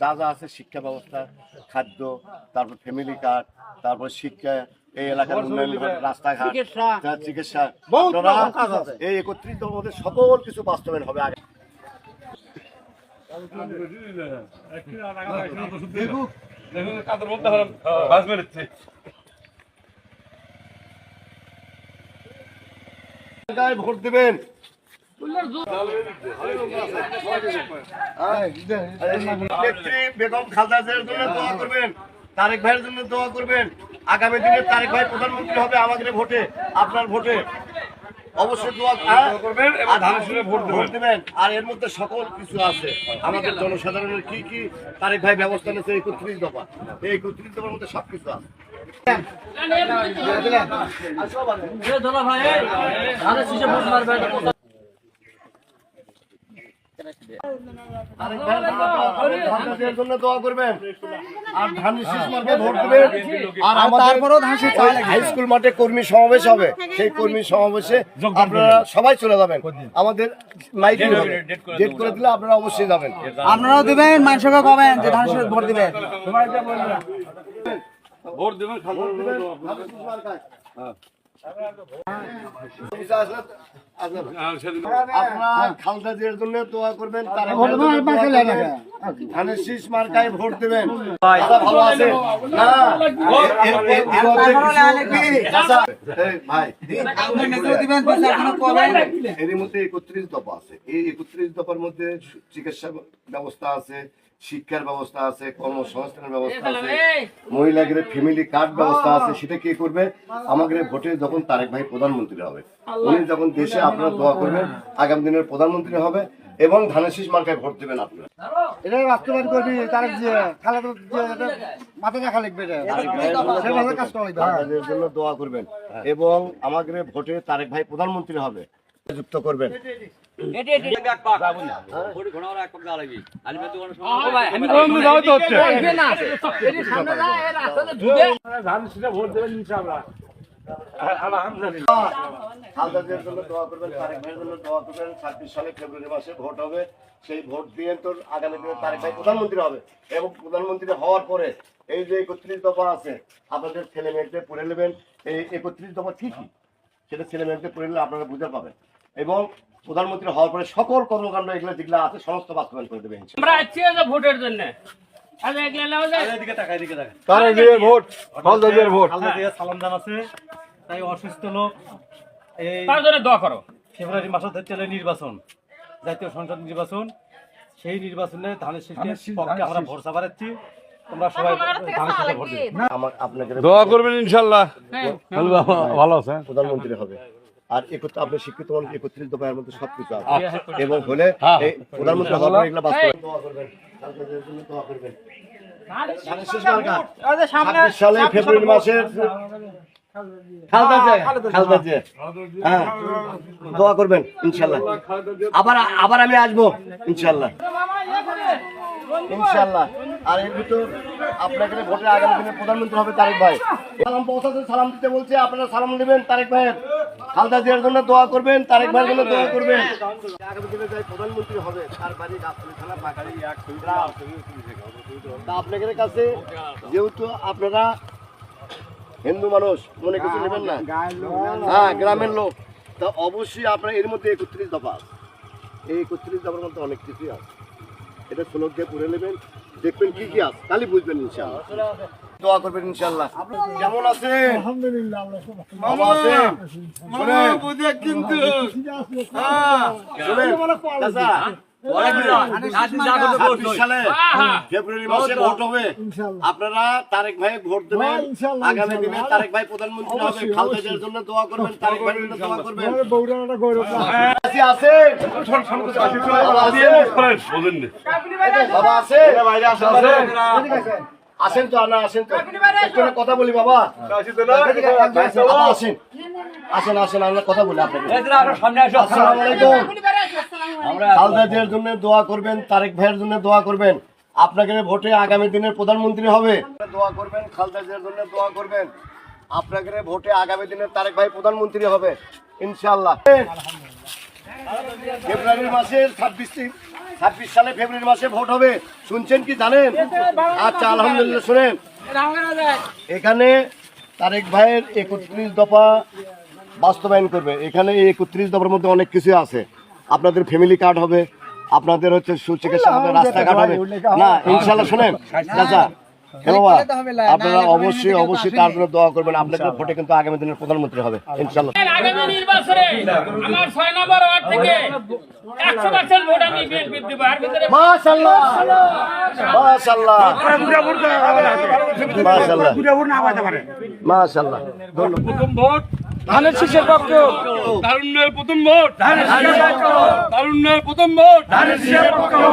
যা যা আছে শিক্ষা ব্যবস্থা খাদ্য তারপর ফ্যামিলি কার্ড তারপর শিক্ষা এই এলাকার উন্নয়ন রাস্তাঘাট চিকিৎসা। এই একত্রিত মধ্যে সকল কিছু বাস্তবায়ন হবে আগে। ভোট দেবেন। তারেক ভাইয়ের জন্য দোয়া করবেন। আগামী দিনে তারেক ভাই প্রধানমন্ত্রী হবে আমাদের ভোটে, আপনার ভোটে। অবশ্যই দোয়া হ্যাঁ? করবেন ধানের ভোট আর এর মধ্যে সকল কিছু আছে। আমাদের জনসাধারণের কি কি তারেক ভাই ব্যবস্থা নিয়েছে একত্রিশ দফা। এই একত্রিশ দফার মধ্যে আছে। মার্কে ভোট দেবেন আর তারপরেও হাই স্কুল মাঠে কর্মী সমাবেশ হবে সেই কর্মী সমাবেশে আপনারা সবাই চলে যাবেন আমাদের মাইকিং করে দিলে আপনারা অবশ্যই যাবেন আপনারাও দিবেন মানুষকে কবেন যে ধান ভোট দিবেন ভোট দেবেন। আপনারা খালদা জিয়ার জন্য দোয়া করবেন। ধানের শীষ মার্কায় ভোট দেবেন। ভালো আছে এর মধ্যে একত্রিশ দফা আছে। এই একত্রিশ দফার মধ্যে চিকিৎসা ব্যবস্থা আছে। শিক্ষার ব্যবস্থা আছে কর্মসংস্থানের ব্যবস্থা আছে মহিলাদের ফ্যামিলি কার্ড ব্যবস্থা আছে সেটা কি করবে? আমাদের ভোটে যখন তারেক ভাই প্রধানমন্ত্রী হবে উনি যখন দেশে আপনারা দোয়া করবেন আগামী দিনের প্রধানমন্ত্রী হবে এবং ধানের শীষ মার্কায় ভোট দেবেন আপনারা। এটা বাস্তবায়ন করবি তারেক জিয়া খালেদা জিয়া এটা মাথা লিখবে হ্যাঁ। জন্য দোয়া করবেন। এবং আমাদের ভোটে তারেক ভাই প্রধানমন্ত্রী হবে। যুক্ত করবেন। ভোট হবে সেই ভোট দিয়ে তোর আগামী দিনে তারেক ভাই প্রধানমন্ত্রী হবে এবং প্রধানমন্ত্রী হওয়ার পরে এই যে একত্রিশ দফা আছে আপনাদের ছেলে মেয়েদের পড়ে নেবেন এই একত্রিশ দফা কি সেটা ছেলে মেয়েদের পড়ে নিলে আপনারা বুঝতে পাবেন এবং প্রধানমন্ত্রী হওয়ার পরে সকল কর্মকাণ্ড এগুলো যেগুলো আছে সমস্ত বাস্তবায়ন করে দেবেন আমরা আছি ভোটের জন্য। ফেব্রুয়ারি মাসে চলে নির্বাচন জাতীয় সংসদ নির্বাচন। সেই নির্বাচনে ধানের শীষের পক্ষে আমরা ভরসা বাড়াচ্ছি। তোমরা সবাই ধানের শীষে ভোট দিবে। দোয়া করবেন ইনশাল্লাহ ভালো আছে প্রধানমন্ত্রী হবে। আর একত্র আপনি শিক্ষিত মানুষ একত্রিশ মধ্যে সবকিছু আছে। এবং হলে প্রধানমন্ত্রী হওয়ার এগুলো বাস্তবায়ন সালে ফেব্রুয়ারি মাসের। হ্যাঁ। দোয়া করবেন ইনশাল্লাহ। আবার আবার আমি আসব ইনশাল্লাহ। ইনশাল্লাহ। আর এর ভিতর আপনাকে ভোটের আগামী দিনে প্রধানমন্ত্রী হবে তারেক ভাই। সালাম পৌঁছাতে সালাম দিতে বলছে আপনারা সালাম নেবেন তারেক ভাইয়ের। খালদা জিয়ার জন্য দোয়া করবেন তারেক ভাইয়ের জন্য দোয়া করবেন আগামী দিনে যাই প্রধানমন্ত্রী হবে তার বাড়ি আপনাদের কাছে যেহেতু আপনারা হিন্দু মানুষ মনে কিছু নেবেন না? হ্যাঁ গ্রামের লোক। তা অবশ্যই আপনার এর মধ্যে একত্রিশ দফা এই একত্রিশ দফার মধ্যে অনেক কিছুই আছে। এটা শ্লোক দিয়ে পড়ে নেবেন দেখবেন কি কি আছে তাহলে বুঝবেন ইনশাআল্লাহ। দোয়া করবেন ইনশাআল্লাহ কেমন আছেন আপনারা তারেক ভাই ভোট দেবেন আগামী দিনে তারেক ভাই প্রধানমন্ত্রী হবে খালদা জিয়ার জন্য দোয়া করবেন তারেক ভাইয়ের জন্য দোয়া করবেন? বাবা আছে আসেন তো না আসেন তো। একটু কথা বলি বাবা। বাবা আসেন আসেন আসেন আমরা কথা বলি আলাইকুম। জন্য দোয়া করবেন তারেক ভাইয়ের জন্য দোয়া করবেন। আপনাকে ভোটে আগামী দিনের প্রধানমন্ত্রী হবে। দোয়া করবেন খালদা জিয়ার জন্য দোয়া করবেন। আপনাকে ভোটে আগামী দিনের তারেক ভাই প্রধানমন্ত্রী হবে। ইনশাআল্লাহ। ফেব্রুয়ারি মাসের ছাব্বিশ ছাব্বিশ সালে ফেব্রুয়ারি মাসে ভোট হবে শুনছেন কি জানেন? আচ্ছা আলহামদুলিল্লাহ শুনেন। এখানে তারেক ভাইয়ের একত্রিশ দফা বাস্তবায়ন করবে। এখানে এই একত্রিশ দফার মধ্যে অনেক কিছু আছে। আপনাদের ফ্যামিলি কার্ড হবে আপনাদের হচ্ছে সুচিকিৎসা হবে রাস্তাঘাট হবে। না ইনশাল্লাহ শুনেন। চাচা আপনারা অবশ্যই অবশ্যই তার জন্য দোয়া করবেন। আপনাদের ভোটে কিন্তু আগামী দিনের প্রধানমন্ত্রী হবে। ইনশাল্লাহ আগামী নির্বাচনে আমার ছয় নম্বর ওয়ার্ড থেকে একশো পার্সেন্ট ভোট আমি বিএনপির দিব। আর ভিতরে মাশাল্লাহ মাশাল্লাহ মাশাল্লাহ মাশাল্লাহ প্রথম ভোট ধানের শীষের পক্ষে। তারুণ্যের প্রথম ভোট ধানের শীষের পক্ষে। তারুণ্যের প্রথম ভোট ধানের শীষের পক্ষে।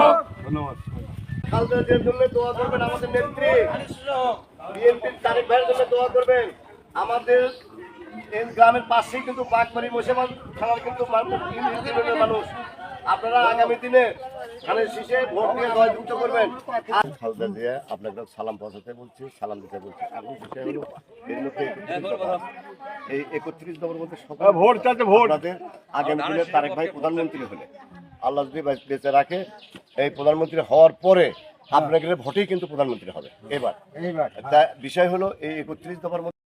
ধন্যবাদ। খালদাদের জন্য দোয়া করবেন আমাদের নেত্রী। বিএনপির তারিক ভাইয়ের জন্য দোয়া করবেন। আমাদের এই গ্রামের পাশেই কিন্তু বাগবাড়ি মুসলমান থানার কিন্তু মানুষ। আপনারা আগামী দিনে শীষে ভোট জয়যুক্ত করবেন। খালদা দিয়ে আপনাকে সালাম পৌঁছাতে বলছি সালাম দিতে বলছি। এখন বিষয় হলো এর মধ্যে এই একত্রিশ দফার মধ্যে ভোট চাচ্ছে ভোট। আগামী দিনে তারেক ভাই প্রধানমন্ত্রী হলে। আল্লাহ যদি বেঁচে- রাখে এই প্রধানমন্ত্রী হওয়ার পরে আপনাদের ভোটেই কিন্তু প্রধানমন্ত্রী হবে। এবার। তা বিষয় হলো এই একত্রিশ দফার মধ্যে